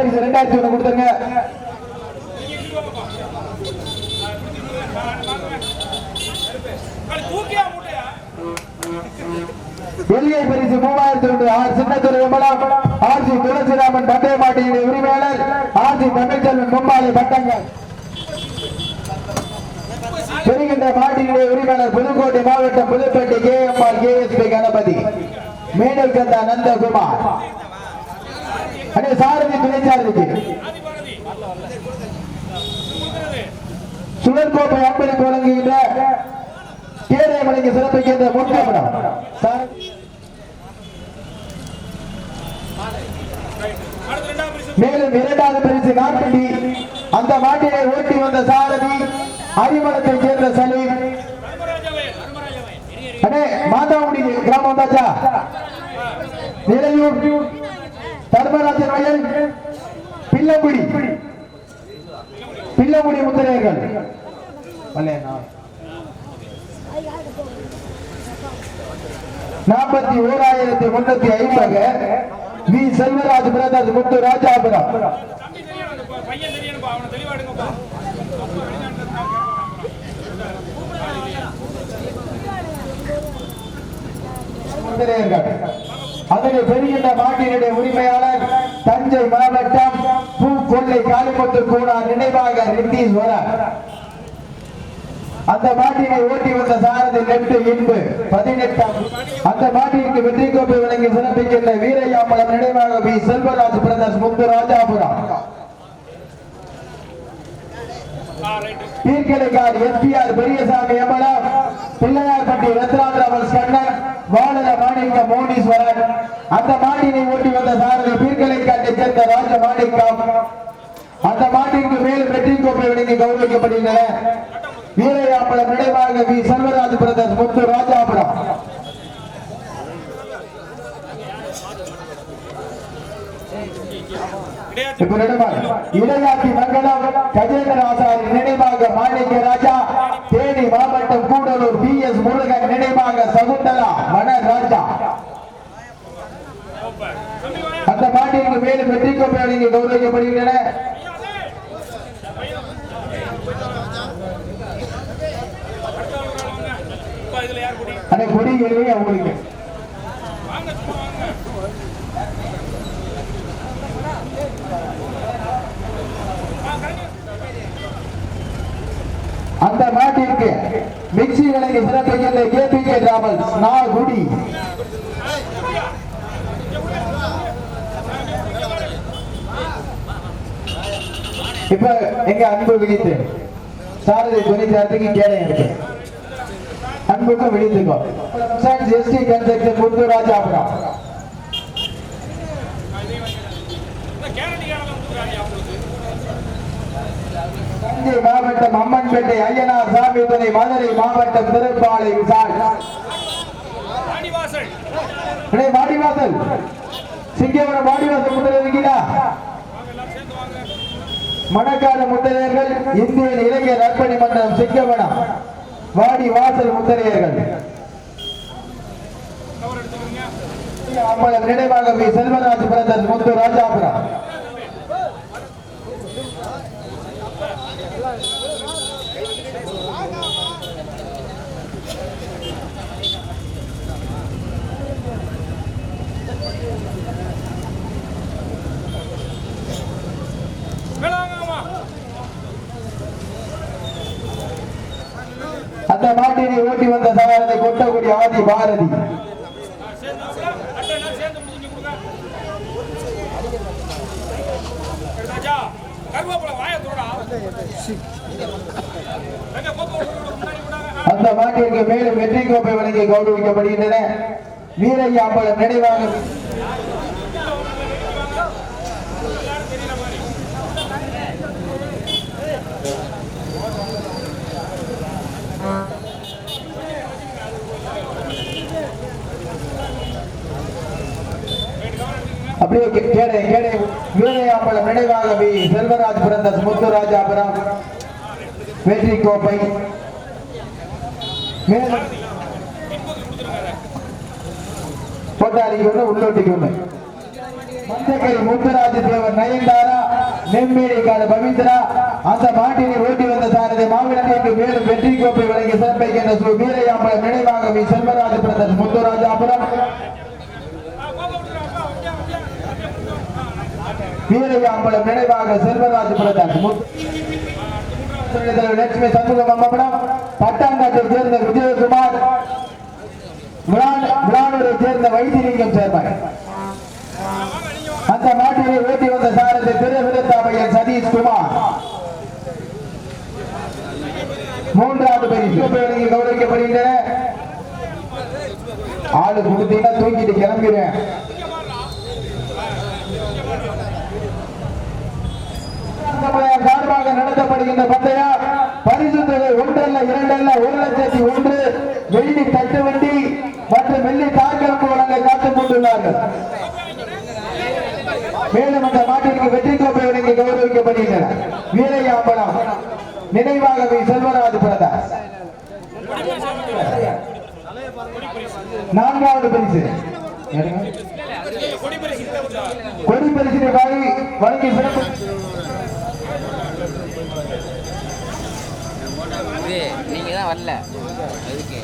ரெண்டாயிரத்தி ஒண்ணு கொடுத்துருங்க. வெள்ளியை பரிசு மூவாயிரத்தி ஒன்று. R Chinnathurai Vimalam R C Thulasiraman பட்டை மாட்டியின் உரிமையாளர் ஆர் சி தமிழ்ச்செல்வன் மும்பாலை பட்டங்கள். பெறுகின்ற மாட்டினுடைய உரிமையாளர் புதுக்கோட்டை மாவட்டம் Puduppettai K M R K S P Ganapathi. மேடல் கந்தா நந்தகுமார். அடே சாரதி துணை சாரதிக்கு. சுழற்கோப்பை அன்பளிப்பு வழங்குகின்ற கேரள மலைக்கு சிறப்பிக்கின்ற முன்கமனம் சார் அடுத்த ரெண்டாம் பரிசு மேலும் இரண்டாவது பரிசு நாட்பண்டி அந்த மாட்டினை ஓட்டி வந்த சாரதி அரிமளத்தைச் சேர்ந்த சலீம் தர்மராஜாவே தர்மராஜாவே அடே மாதாவுடி கிராமம் வந்தாச்சா? நிலையூர். தர்மராஜன் வயல் பிள்ளங்குடி. பிள்ளங்குடி முத்திரையர்கள். நாற்பத்தி ஓராயிரத்தி முன்னூத்தி ஐம்பது வி. செல்வராஜ் பிரதர்ஸ் முத்து ராஜாபுரம். முத்திரையர்கள். அதனை பெறுகின்ற மாட்டினுடைய உரிமையாளர் தஞ்சை மாவட்டம் பூக்கொள்ளை கொள்ளை காளிமுத்து கூடார் நினைவாக ரித்தீஸ்வரர் அந்த மாட்டினை ஓட்டி வந்த சாரதி நெட்டு இன்பு பதினெட்டாம். அந்த மாட்டிற்கு வெற்றி கோப்பை வழங்கி சிறப்பிக்கின்ற வீரையா மலம் நினைவாக பி. செல்வராஜ் பிரதர்ஸ் முத்து ராஜாபுரம். ஆ எஸ்பிஆர் பெரியசாமி அமலம் பிள்ளையார்பட்டி ரத்னாந்திரவல் கண்ணன் வானர மாணிக்க மோனீஸ்வரன் அந்த மாட்டினை ஓட்டி வந்த சாரதி பீர்க்கலைக்காட்டை சேர்ந்த ராஜ மாணிக்கம். அந்த மாட்டிற்கு மேல் வெற்றி கோப்பை வழங்கி கௌரவிக்கப்படுகின்றன. வீரையாம்பலம் நினைவாக வி. செல்வராஜ் பிரதர்ஸ் முத்து ராஜாபுரம். கிடையாது மங்கலம் கஜேந்திர ஆசாரி நினைவாக மாணிக்க ராஜா தேனி மாவட்டம் கூடலூர் பி எஸ் முருகன் நினைவாக சகுந்தலா அந்த பாட்டிற்கு மேலும் வெற்றி கௌரவிக்கப்படுகின்றன. அவங்களுக்கு அந்த நாட்டிற்கு மிக்சி வழங்கி சிறப்பிக்கின்ற K P K travels Nagudi. இப்ப எங்க அன்பு விழித்து சாரதி துணை சாரதிக்கு கேடை இருக்கு. அன்புக்கும் விழித்துக்கோ எஸ்டி கன்ஸ்ட்ரக்ஷன் முத்துராஜாபுரம் இந்த கேரண்டி கேரளா கொடுக்குறாங்க அவங்களுக்கு தஞ்சை மாவட்டம் அம்மன்பேட்டை ஐயனார் சாமி துணை மதுரை மாவட்டம் திருப்பாலை விசால் வாடிவாசல். சிங்கவரம் வாடிவாசல் சேர்ந்து வாங்க மணக்காடு முத்திரையர்கள் இந்திய இளைஞர் நற்பணி மன்றம் சிங்கவனம் வாடி வாசல் முத்திரையர்கள். நினைவாக செல்வராஜ் பிரதர் முத்து ராஜாபுரம். அந்த மாட்டினை ஓட்டி வந்த சவாரத்தை கொட்டக்கூடிய ஆதி பாரதி. அந்த மாட்டிற்கு மேலும் வெற்றி கோப்பை வழங்கி கௌரவிக்கப்படுகின்றன. வீரையா அம்பலம் நினைவாக அப்படியே கே- கேடை கேடை வீரயாம்பலம் நினைவாக வி செல்வராஜ் பிறந்த முத்துராஜாபுரம் வெற்றி கோப்பை மேலும் இன்பது ஒன்று உள்ளோட்டிக்கு ஒன்று மஞ்சக்கரை முத்துராஜ தேவர் நயன்தாரா நெம்மேலிக்காடு பவித்ரா அந்த மாட்டினை ஓட்டி வந்த சாரதி மாவிளக்கு மேலும் வெற்றி கோப்பை வழங்கி சிறப்பிக்கின்ற ஸ்ரீ வீரையாம்பலம் நினைவாக வி செல்வராஜ பிரதர் முத்துராஜாபுரம் வீரகாம்பலம் நினைவாக செல்வராஜ பிரதர் லட்சுமி சண்முகம் அம்மபடம் பட்டாங்காட்டை சேர்ந்த விஜயகுமார் விளானூரை சேர்ந்த வைத்தியலிங்கம் சேர்ந்தார் அந்த மாட்டினை ஓட்டி வந்த சாரதி திருவிருத்தாமையன் சதீஷ் குமார். மூன்றாவது பரிசு வழங்கி கௌரவிக்கப்படுகின்றன. ஆளு கொடுத்தீங்கன்னா தூங்கிட்டு கிளம்பிடுவேன். சமுதாயம் சார்பாக நடத்தப்படுகின்ற பந்தயம் பரிசு தொகை ஒன்றல்ல இரண்டல்ல ஒரு லட்சத்தி ஒன்று வெள்ளி தட்டு வண்டி மற்றும் வெள்ளி தாக்கலுக்கு வழங்க காத்துக் கொண்டுள்ளார்கள் மேலும் அந்த மாட்டிற்கு வெற்றி கோப்பை வழங்கி கௌரவிக்கப்படுகின்றன. வீரையாம்பலம் நினைவாக வி செல்வராஜ் பிரதாஸ் நான்காவது பரிசு. கொடி பரிசினை வழங்கி சிறப்பு இது நீங்க தான் வரல. அதுக்கு